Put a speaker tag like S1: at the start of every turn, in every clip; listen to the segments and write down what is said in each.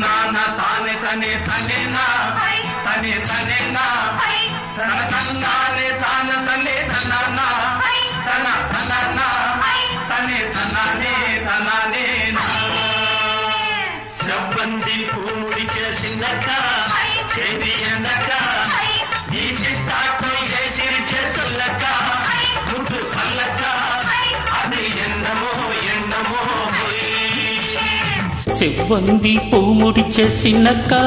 S1: తన్నాన తానే తనే తనేనా? తనే తనేనా? తన తన్నానే తాన తనే తన్నానా? తన తన్నానా? తనే తన్నానే తనానే చెప్పండి పూడి చేసిందక్క చేయందక్క
S2: செவ்வந்தி பூ முடிச்ச சின்னக்கா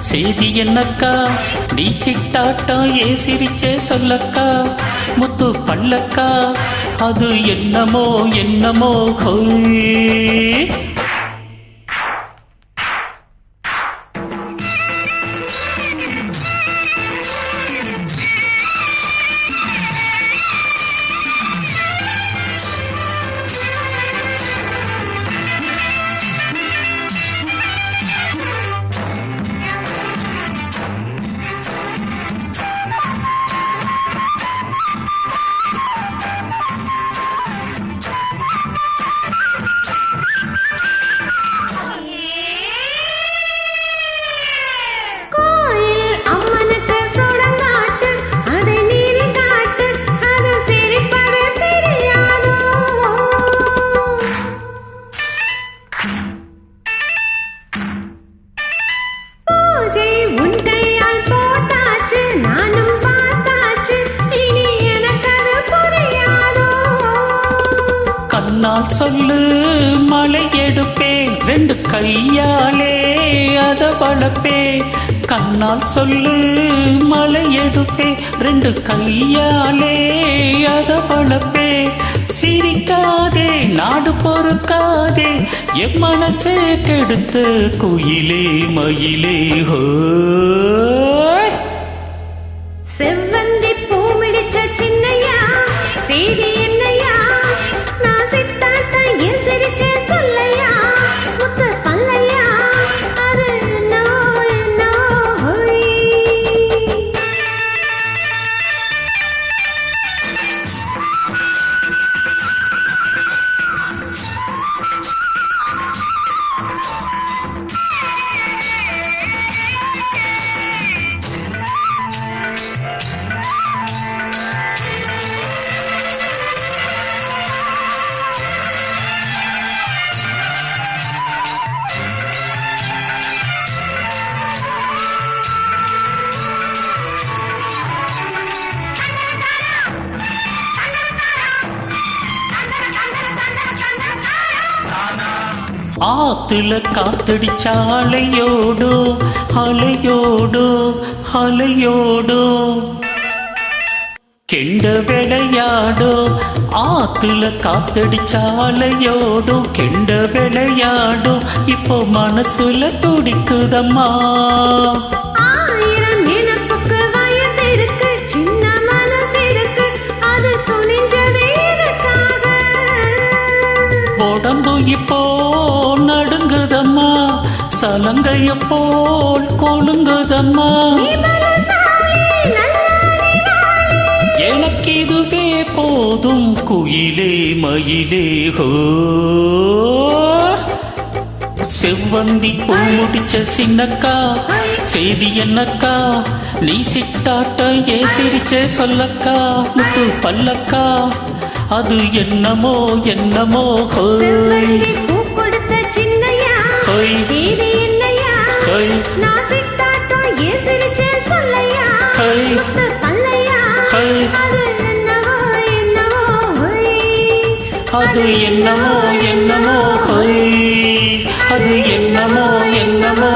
S2: செய்தி என்னக்கா? நீ சிட்டாட்டம் ஏ சிரிச்ச சொல்லக்கா? முத்து பல்லக்கா அது என்னமோ என்னமோ ஹோய். சொன்னால் சொல்லு மலை எடுப்பேன். ரெண்டு கையாலே அத வளப்பே கண்ணால் சொல்லு மலை எடுப்பே ரெண்டு கையாலே அத வளப்பே சிரிக்காதே நாடு பொறுக்காதே. என் மனசே கெடுத்து குயிலே மயிலே
S3: ஹோ.
S2: ஆத்துல காத்தடிச்ச அலையோடோ அலையோடோ. கெண்ட விளையாடோ ஆத்துல காத்தடிச்ச அலையோடோ கெண்ட விளையாடோ இப்போ மனசுல துடிக்குதம்மா.
S3: ஆயிரம் நினைப்புக்கு
S2: சலங்கைய போல் கொழுங்குதம்மா? எனக்கு இதுவே போதும் குயிலே மயிலே ஹோ. செவ்வந்தி பூ முடிச்ச சின்னக்கா செய்தி என்னக்கா? நீ சிட்டாட்ட ஏ சிரிச்சே சொல்லக்கா முத்து பல்லக்கா? அது என்னமோ என்னமோ ஹோய். ஹோய். ஹை.
S3: நான் சிட்டாட்டா ஏ சிரிச்சே சொல்லையா?
S2: ஹை.
S3: அது என்னவோ என்னமோ
S2: அது என்னமோ என்னமோ